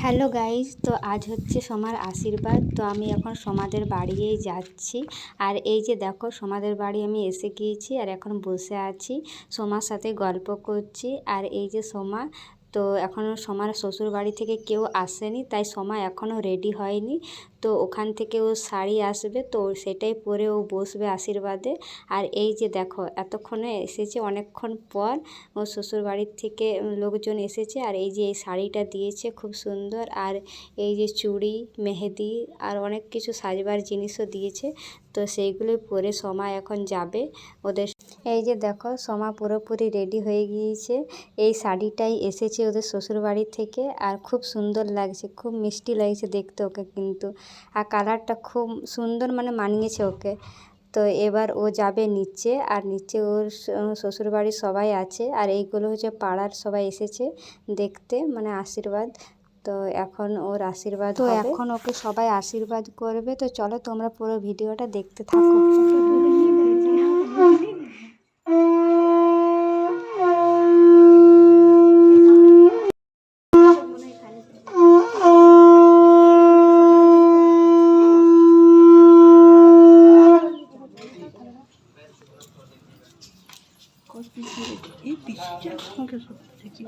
Hello guys তো আজ হচ্ছে সোমার আশীর্বাদ। তো আমি এখন সোমাদের বাড়িয়েই যাচ্ছি। আর এই যে দেখো, সোমাদের বাড়ি আমি এসে গিয়েছি আর এখন বসে আছি। সোমার সাথে গল্প করছি। আর এই যে সোমা তো এখনও সোমার শ্বশুর বাড়ি থেকে কেউ আসেনি, তাই সোমা এখনও রেডি হয়নি। তো ওখান থেকে ও শাড়ি আসবে, তো সেটাই পরে ও বসবে আশীর্বাদে। আর এই যে দেখো, এতক্ষণে এসেছে অনেকক্ষণ পর ও শ্বশুর বাড়ির থেকে লোকজন এসেছে, আর এই যে এই শাড়িটা দিয়েছে খুব সুন্দর। আর এই যে চুড়ি, মেহেদি, আর অনেক কিছু সাজবার জিনিসও দিয়েছে। তো সেইগুলোই পরে সোমা এখন যাবে ওদের এই যে দেখো, সোমা পুরোপুরি রেডি হয়ে গিয়েছে। এই শাড়িটাই এসেছে ওদের শ্বশুর বাড়ি থেকে আর খুব সুন্দর লাগছে, খুব মিষ্টি লাগছে দেখতে ওকে কিন্তু। আর কালারটা খুব সুন্দর মানে মানিয়েছে ওকে। তো এবার ও যাবে নিচে আর নিচে ওর শ্বশুরবাড়ির সবাই আছে আর এইগুলো হচ্ছে পাড়ার সবাই এসেছে দেখতে মানে আশীর্বাদ। তো এখন ওর আশীর্বাদ তো এখন ওকে সবাই আশীর্বাদ করবে। তো চলো তোমরা পুরো ভিডিওটা দেখতে থাকো। এই পিসটা আমাকে সব থেকে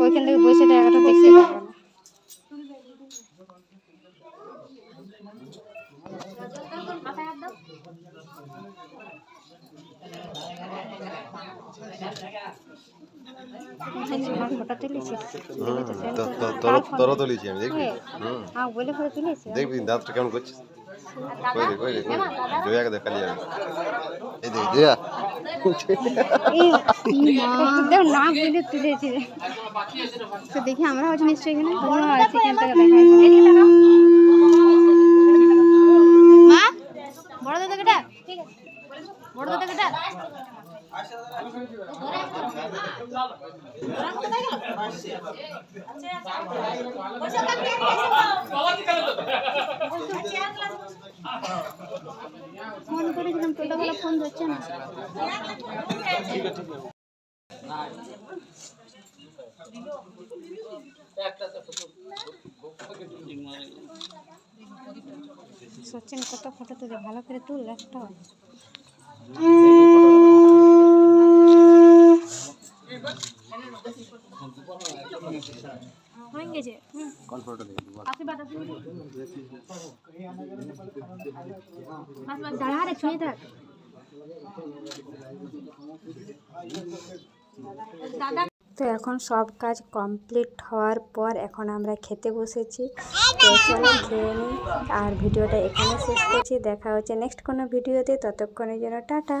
ওইখান থেকে বসে জায়গাটা দেখতে পারবে না। আমার ফটো তুলেছি তোরা তুলেছি আমি দেখবি? হুম হ্যাঁ। বলে দেখবি দাঁতটা কেমন করছিস? কই রে কই রে জয়াকে দেখালি যাবে এই দে জয়া। দেখ তো আমরা হচ্ছে নিশ্চয়ই এখানে? মা বড় দাদাকে ডাক বড় দাদাকে ডাক ফোন করেছিলাম টোটোওয়ালা ফোন ধরছে না সচিন কত ফটো তুলে? ভালো করে তুল একটা হয়ে গেছে। দাঁড়া ছুঁয়ে থাক। তো এখন সব কাজ কমপ্লিট হওয়ার পর এখন আমরা খেতে বসেছি। তো চলো খেয়ে নিই। আর ভিডিওটা এখানে শেষ করছি। দেখা হচ্ছে নেক্সট কোনো ভিডিওতে। ততক্ষণের জন্য টাটা।